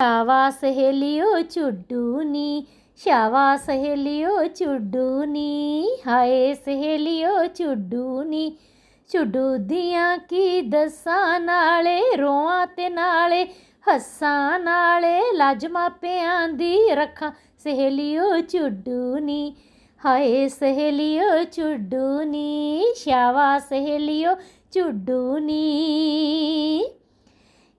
ਸ਼ਾਵਾ ਸਹੇਲਿਓ ਚੁੱਡੂ ਨੀ ਸ਼ਾਵਾ ਸਹੇਲਿਓ ਚੁੱਡੂ ਨੀ ਹਾਏ ਸਹੇਲਿਓ ਚੁੱਡੂ ਨੀ ਦੀਆਂ ਕੀ ਦਸਾਂ ਨਾਲੇ ਰੋਆਂ ਤੇ ਨਾਲੇ, ਹੱਸਾਂ ਨਾਲੇ ਲੱਜ ਮਾਪਿਆਂ ਦੀ ਰੱਖਾਂ, ਸਹੇਲੀਓ ਚੁੱਡੂ ਨੀ ਹਾਏ ਸਹੇਲੀਓ ਚੁੱਡੂ ਨੀ ਸ਼ਾਵਾ ਸਹੇਲੀਓ ਚੁੱਡੂ ਨੀ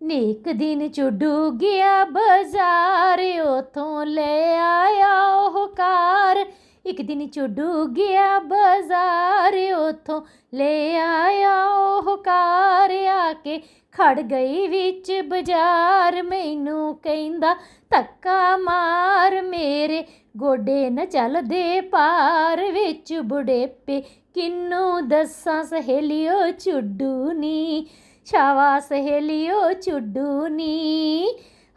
ਨੇਕ ਦਿਨ ਚੁੱਡੂ ਗਿਆ ਬਾਜ਼ਾਰ, ਉਥੋਂ ਲੈ ਆਇਆ ਉਹ ਕਾਰ। ਇੱਕ ਦਿਨ ਚੁੱਡੂ ਗਿਆ ਬਾਜ਼ਾਰ, ਉਥੋਂ ਲੈ ਆਇਆ ਉਹ ਕਾਰ। ਆ ਕੇ ਖੜ ਗਈ ਵਿੱਚ ਬਾਜ਼ਾਰ, ਮੈਨੂੰ ਕਹਿੰਦਾ, ਧੱਕਾ ਮਾਰ। ਮੇਰੇ ਗੋਡੇ ਨਾ ਚੱਲਦੇ ਪਾਰ ਵਿੱਚ ਬੁਢੇਪੇ। ਕਿੰਨੂੰ ਦੱਸਾਂ ਸਹੇਲਿਓ ਚੁੱਡੂ ਨੀ। ਛਾਵਾ ਸਹੇਲਿਓ ਚੁੱਡੂ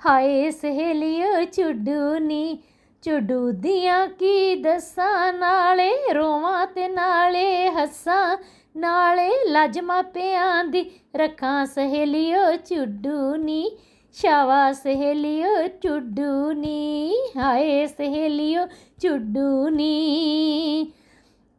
ਹਾਏ ਸਹੇਲੀਓ ਚੁੱਡੂ ਨੀ। ਚੁੱਡੂ ਦੀਆਂ ਕੀ ਦਸਾਂ? ਨਾਲੇ ਰੋਵਾਂ ਤੇ ਨਾਲੇ ਹੱਸਾਂ। ਨਾਲੇ ਲੱਜ ਮਾਪਿਆਂ ਦੀ ਰੱਖਾਂ ਸਹੇਲੀਓ ਚੁੱਡੂ ਨੀ। ਸ਼ਾਵਾ ਸਹੇਲੀਓ ਚੁੱਡੂ ਨੀ। ਹਾਏ ਸਹੇਲੀਓ ਚੁੱਡੂ ਨੀ।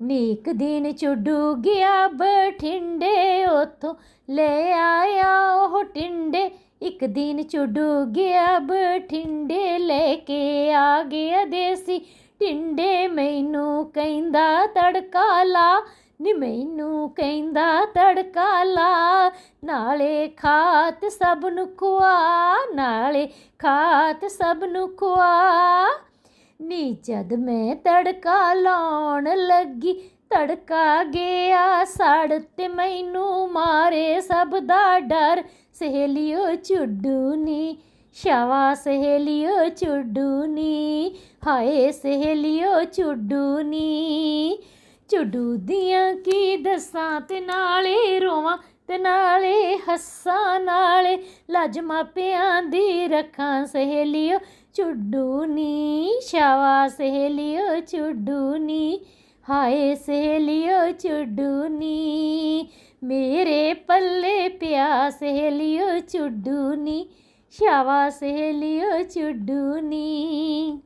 ਨੀਕ ਦਿਨ ਚੁੱਡੂ ਗਿਆ ਬਠਿੰਡੇ, ਉਥੋਂ ਲੈ ਆਇਆ ਉਹ ਟਿੰਡੇ। ਇੱਕ ਦਿਨ ਚੁੱਡੂ ਗਿਆ ਬਠਿੰਡੇ, ਲੈ ਕੇ ਆ ਗਿਆ ਦੇਸੀ ਟਿੰਡੇ। ਮੈਨੂੰ ਕਹਿੰਦਾ, ਤੜਕਾ ਲਾ, ਨੀ ਮੈਨੂੰ ਕਹਿੰਦਾ, ਤੜਕਾ ਲਾ। ਨਾਲੇ ਖਾਤ ਸਭ ਨੂੰ ਖਵਾ ਨਾਲੇ ਖਾਤ ਸਭ ਨੂੰ ਖਵਾ ਨੀ ਜਦ ਮੈਂ ਤੜਕਾ ਲਾਉਣ ਲੱਗੀ। ਤੜਕਾ ਗਿਆ ਸੜ ਤੇ ਮੈਨੂੰ ਮਾਰੇ ਸਭ ਦਾ ਡਰ। ਸਹੇਲਿਓ ਚੁੱਡੂ ਨੀ ਸ਼ਾਵਾ ਸਹੇਲਿਓ ਚੁੱਡੂ ਨੀ ਹਾਏ ਸਹੇਲਿਓ ਚੁੱਡੂ ਨੀ ਚੁੱਡੂ ਦੀਆਂ ਕੀ ਦਸਾਂ ਤੇ ਨਾਲੇ ਰੋਵਾਂ। ਤੇ ਨਾਲੇ, ਹੱਸਾਂ ਨਾਲੇ ਲੱਜ ਮਾਪਿਆਂ ਦੀ ਰੱਖਾਂ ਸਹੇਲਿਓ, ਚੁੱਡੂ ਨੀ ਸ਼ਾਵਾ ਸਹੇਲਿਓ, ਚੁੱਡੂ ਨੀ, ਹਾਏ ਸਹੇਲਿਓ, ਚੁੱਡੂ ਨੀ, ਮੇਰੇ ਪੱਲੇ ਪਿਆ ਸਹੇਲਿਓ, ਚੁੱਡੂ ਨੀ ਸ਼ਾਵਾ ਸਹੇਲਿਓ, ਚੁੱਡੂ ਨੀ।